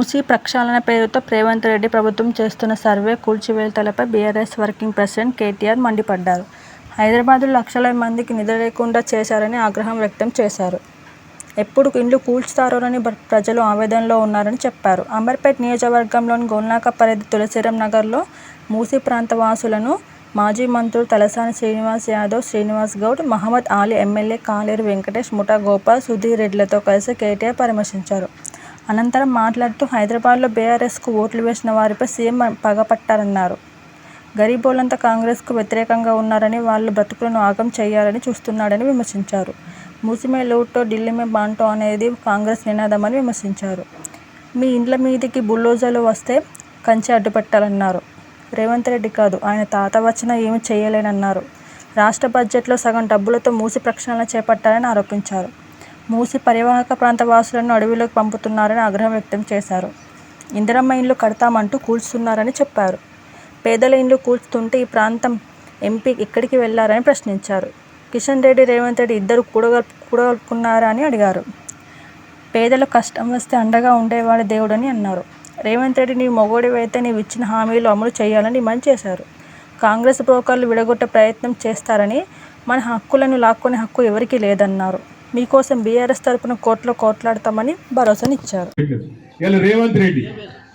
మూసి ప్రక్షాళన పేరుతో రేవంత్ రెడ్డి ప్రభుత్వం చేస్తున్న సర్వే కూల్చివేతలపై బీఆర్ఎస్ వర్కింగ్ ప్రెసిడెంట్ కేటీఆర్ మండిపడ్డారు. హైదరాబాద్లో లక్షల మందికి నిద్ర లేకుండా చేశారని ఆగ్రహం వ్యక్తం చేశారు. ఎప్పుడు ఇండ్లు కూల్చుతారోనని ప్రజలు ఆవేదనలో ఉన్నారని చెప్పారు. అంబర్పేట్ నియోజకవర్గంలోని గోల్నాక పరిధి తులసిరం నగర్లో మూసి ప్రాంత వాసులను మాజీ మంత్రులు తలసాని శ్రీనివాస్ యాదవ్, శ్రీనివాస్ గౌడ్, మహమ్మద్ ఆలీ, ఎమ్మెల్యే కాలేరు వెంకటేష్, ముఠా గోపాల్, సుధీర్ రెడ్డిలతో కలిసి కేటీఆర్ పరామర్శించారు. అనంతరం మాట్లాడుతూ హైదరాబాద్లో బీఆర్ఎస్కు ఓట్లు వేసిన వారిపై సీఎం పగపట్టారన్నారు. గరీబోళ్ళంతా కాంగ్రెస్కు వ్యతిరేకంగా ఉన్నారని, వాళ్ళు బ్రతుకులను ఆగం చేయాలని చూస్తున్నాడని విమర్శించారు. మూసిమే లూటో ఢిల్లీమే బాంటో అనేది కాంగ్రెస్ నినాదమని విమర్శించారు. మీ ఇండ్ల మీదికి బుల్డోజర్లు వస్తే కంచె అడ్డుపెట్టాలన్నారు. రేవంత్ రెడ్డి కాదు, ఆయన తాత వచ్చినా ఏమీ చేయలేనన్నారు. రాష్ట్ర బడ్జెట్లో సగం డబ్బులతో మూసి ప్రక్షాళన చేపట్టారని ఆరోపించారు. మూసి పరివాహక ప్రాంత వాసులను అడవిలోకి పంపుతున్నారని ఆగ్రహం వ్యక్తం చేశారు. ఇందిరమ్మ ఇండ్లు కడతామంటూ కూల్చుతున్నారని చెప్పారు. పేదల ఇండ్లు కూల్చుతుంటే ఈ ప్రాంతం ఎంపీ ఎక్కడికి వెళ్ళారని ప్రశ్నించారు. కిషన్ రెడ్డి, రేవంత్ రెడ్డి ఇద్దరూ కూడగలుపుకున్నారా అని అడిగారు. పేదల కష్టం వస్తే అండగా ఉండేవాడు దేవుడని అన్నారు. రేవంత్ రెడ్డి నీవు మొగోడివైతే నీవిచ్చిన హామీలు అమలు చేయాలని డిమాండ్ చేశారు. కాంగ్రెస్ బ్రోకర్లు విడగొట్టే ప్రయత్నం చేస్తారని, మన హక్కులను లాక్కునే హక్కు ఎవరికీ లేదన్నారు. మీకోసం బీఆర్ఎస్ తరఫున కోర్టులో కోట్లాడతామని భరోసానిచ్చారు. రేవంత్ రెడ్డి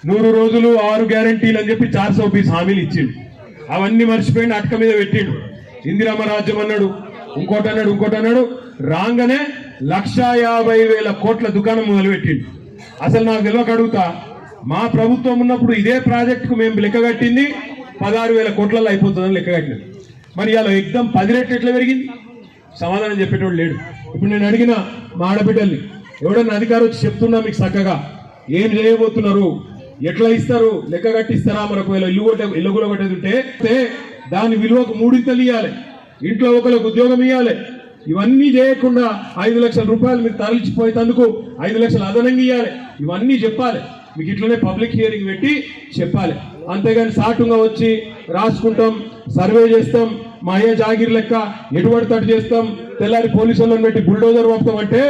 నూరు రోజులు ఆరు గ్యారంటీలు అని చెప్పి చార్ సౌపీస్ హామీలు ఇచ్చిండు. అవన్నీ మర్చిపోయిండు అటక మీద పెట్టిండు. ఇందిరామ రాజ్యం అన్నాడు ఇంకోటి అన్నాడు ఇంకోటి అన్నాడు రాగానే లక్షా యాభై వేల కోట్ల దుకాణం మొదలు పెట్టిండు అసలు నాకు తెలియక అడుగుతా మా ప్రభుత్వం ఉన్నప్పుడు ఇదే ప్రాజెక్టుకు మేము లెక్క కట్టింది పదహారు వేల కోట్లలో అయిపోతుందని లెక్కగట్టినది మరి ఇలా ఎగ్దం పది రెట్లు ఎట్లా పెరిగింది? సమాధానం చెప్పేటోడు లేడు. ఇప్పుడు నేను అడిగిన మా ఆడబిడ్డల్ని ఎవడన్నా అధికారం వచ్చి చెప్తున్నా మీకు చక్కగా ఏం చేయబోతున్నారు? ఎట్లా ఇస్తారు? లెక్క కట్టిస్తారా? మనకు ఇల్లు కొట్టే ఇల్లు కూడా కొట్టేది ఉంటే దాని విలువకు మూడింతలు ఇవ్వాలి ఇంట్లో ఒకరికి ఉద్యోగం ఇవ్వాలి ఇవన్నీ చేయకుండా ఐదు లక్షల రూపాయలు మీరు తరలిచిపోయేందుకు ఐదు లక్షలు అదనంగా ఇవ్వాలి ఇవన్నీ చెప్పాలి. మీకు ఇట్లనే పబ్లిక్ హియరింగ్ పెట్టి చెప్పాలి. అంతేగాని సాటుగా వచ్చి రాసుకుంటాం సర్వే చేస్తాం మా ఏ జాగిర్ లెక్క ఎటువంటి తట్టు చేస్తాం. తెల్లారి పోలీసులను పెట్టి బుల్డోజర్ పంపుతాం అంటే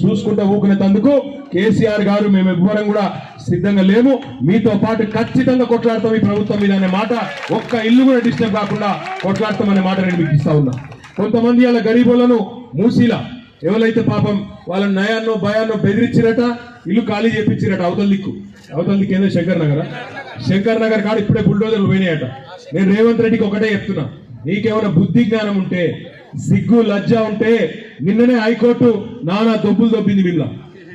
చూసుకుంటా ఊకునేందుకు కేసీఆర్ గారు మేము ఎవ్వరం కూడా సిద్ధంగా లేము. మీతో పాటు ఖచ్చితంగా కొట్లాడతాం ఈ ప్రభుత్వం మీద అనే మాట. ఒక్క ఇల్లు కూడా డిస్టర్బ్ కాకుండా కొట్లాడతాం అనే మాట నేను మీకు ఇస్తా ఉన్నా. కొంతమంది అలా గరీబులను మూసీలా. ఎవరైతే పాపం వాళ్ళ నయాన్నో భయాన్నో బెదిరించిరట ఇల్లు ఖాళీ చేపించిరట అవతల దిక్కు. అవతల దిక్కు ఏందో శంకర్ నగర్? శంకర్ నగర్ కాడ ఇప్పుడే బుల్డోజర్లు పోయినాయట. నేను రేవంత్ రెడ్డికి ఒకటే చెప్తున్నా. నీకేమైనా బుద్ధి జ్ఞానం ఉంటే సిగ్గు లజ్జ ఉంటే నిన్ననే హైకోర్టు నానా దొబ్బులు దొబ్బింది వీళ్ళ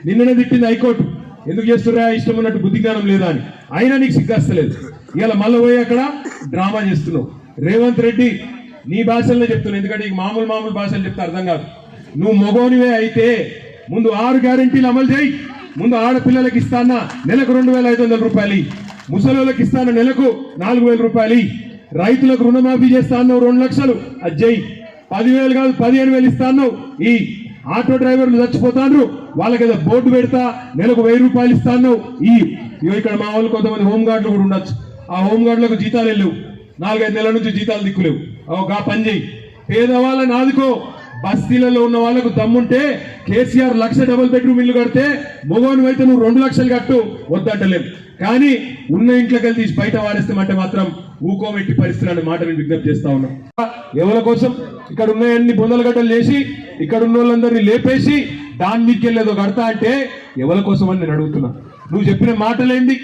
నిన్ననే తిట్టింది హైకోర్టు. ఎందుకు చేస్తున్నా ఇష్టం ఉన్నట్టు బుద్ధి జ్ఞానం లేదా అని. అయినా నీకు సిగ్గస్తలేదు ఇవాళ మళ్ళీ పోయి అక్కడ డ్రామా చేస్తున్నావు. రేవంత్ రెడ్డి నీ భాషల్లో చెప్తున్నావు. ఎందుకంటే నీకు మామూలు మామూలు భాషలు చెప్తే అర్థం కాదు. నువ్వు మగోనివే అయితే ముందు ఆరు గ్యారెంటీలు అమలు చేయి. ముందు ఆడపిల్లలకి ఇస్తానా? నెలకు రెండు వేల ఐదు వందల రూపాయలు ముసలోళ్ళకి ఇస్తాను? నెలకు నాలుగు వేల రూపాయలు రైతులకు రుణమాఫీ చేస్తా అన్నావు రెండు లక్షలు. అది పదివేలు కాదు పదిహేను వేలు ఇస్తా అన్నావు ఈ ఆటో డ్రైవర్లు చచ్చిపోతాండ్రు. వాళ్ళకి ఏదో బోర్డు పెడతా నెలకు వెయ్యి రూపాయలు ఇస్తా అన్నావు ఈ ఇగో ఇక్కడ మా వాళ్ళు కొంతమంది హోంగార్డులు కూడా ఉండొచ్చు. ఆ హోంగార్డులకు జీతాలు వెళ్ళవు నాలుగైదు నెలల నుంచి జీతాలు దిక్కులేవు. ఒక పని చేయి. పేదవాళ్ళని ఆదుకో. బస్తీలలో ఉన్న వాళ్ళకు దమ్ముంటే కేసీఆర్ లక్ష డబుల్ బెడ్రూమ్ ఇల్లు కడితే మొగోని అయితే నువ్వు రెండు లక్షలు కట్టు. వద్దంటలేవు కానీ ఉన్న ఇంట్లోకి వెళ్ళి తీసి బయట వాడేస్తామంటే మాత్రం ఊకోమెట్టి పరిస్థితులు అనే మాట నేను విజ్ఞప్తి చేస్తా ఉన్నా. ఎవరి కోసం? ఇక్కడ ఉన్నాయన్ని బొందల గడ్డలు చేసి ఇక్కడ ఉన్న వాళ్ళందరినీ లేపేసి దాని మీకు వెళ్ళేదో కడతా అంటే ఎవరి కోసం అని నేను అడుగుతున్నా. నువ్వు చెప్పిన మాటలేంది?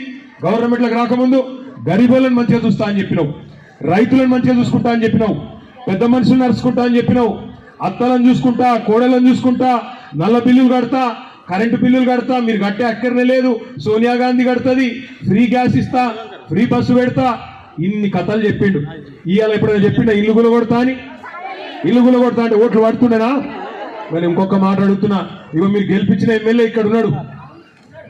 గవర్నమెంట్లకు రాకముందు గరీబులను మంచిగా చూస్తా అని చెప్పినావు. రైతులను మంచిగా చూసుకుంటా అని చెప్పినావు. పెద్ద మనుషులు నడుచుకుంటా అని చెప్పినావు. అత్తలను చూసుకుంటా కోడలను చూసుకుంటా నల్ల బిల్లులు కడతా కరెంటు బిల్లులు కడతా మీరు కట్టే అక్కర్నే లేదు. సోనియా గాంధీ కడుతుంది. ఫ్రీ గ్యాస్ ఇస్తా ఫ్రీ బస్సు పెడతా ఇన్ని కథలు చెప్పిండు. ఇవాళ ఎప్పుడైనా చెప్పిండా ఇల్లు గుల అని? ఇల్లు గుల అంటే ఓట్లు పడుతుండేనా? మరి ఇంకొక మాట అడుగుతున్నా. ఇవ మీరు గెలిపించిన ఎమ్మెల్యే ఇక్కడ ఉన్నాడు.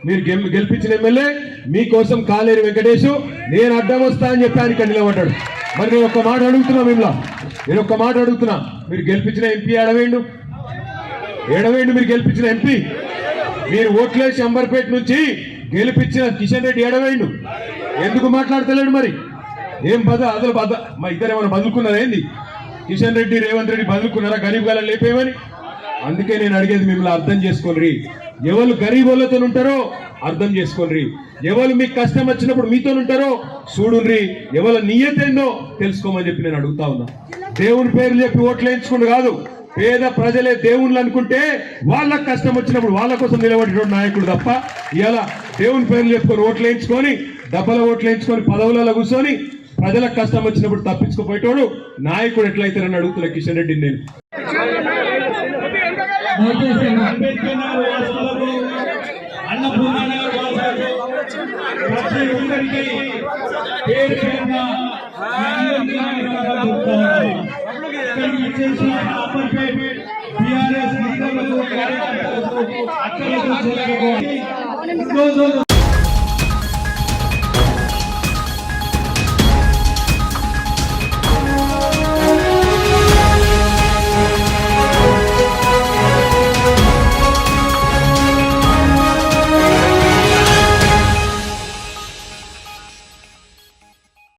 మీరు గెల్- గెలిపించిన ఎమ్మెల్యే మీకోసం కాలేరు వెంకటేష్ నేను అడ్డం వస్తా అని చెప్పి ఆయన ఇక్కడ నిలబడ్డాడు. మరి నేను ఒక్క మాట అడుగుతున్నా మిమ్మల్ని నేను ఒక్క మాట అడుగుతున్నా. మీరు గెలిపించిన ఎంపీ ఏడవేండు ఏడవేండు మీరు గెలిపించిన ఎంపీ? మీరు ఓట్లేసి అంబర్పేట నుంచి గెలిపించిన కిషన్ రెడ్డి ఏడవేండు ఎందుకు మాట్లాడతలేడు మరి? ఏం బద అసలు బద మా ఇద్దరు ఏమైనా బదులుకున్నారా ఏంది? కిషన్ రెడ్డి రేవంత్ రెడ్డి బదులుకున్నారా? గరీబ్ గాల లేపేమని అందుకే నేను అడిగేది మిమ్మల్ని అర్థం చేసుకోండి. ఎవరు గరీబులతో ఉంటారో అర్థం చేసుకోండి. ఎవరు మీకు కష్టం వచ్చినప్పుడు మీతో ఉంటారో చూడుండ్రి. ఎవరి నియతేందో తెలుసుకోమని చెప్పి నేను అడుగుతా ఉన్నా. దేవుని పేరు చెప్పి ఓట్లు వేయించుకుంటూ కాదు. పేద ప్రజలే దేవుళ్ళు అనుకుంటే వాళ్ళకి కష్టం వచ్చినప్పుడు వాళ్ళ కోసం నిలబడేటువంటి నాయకుడు తప్ప ఇలా దేవుని పేర్లు చెప్పుకొని ఓట్లు వేయించుకొని డబ్బల ఓట్లు వేయించుకొని పదవులలో కూర్చొని ప్రజలకు కష్టం వచ్చినప్పుడు తప్పించుకుపోయేటోడు నాయకుడు ఎట్లయితారని అడుగుతున్నా కిషన్ రెడ్డిని నేను. అక్కడ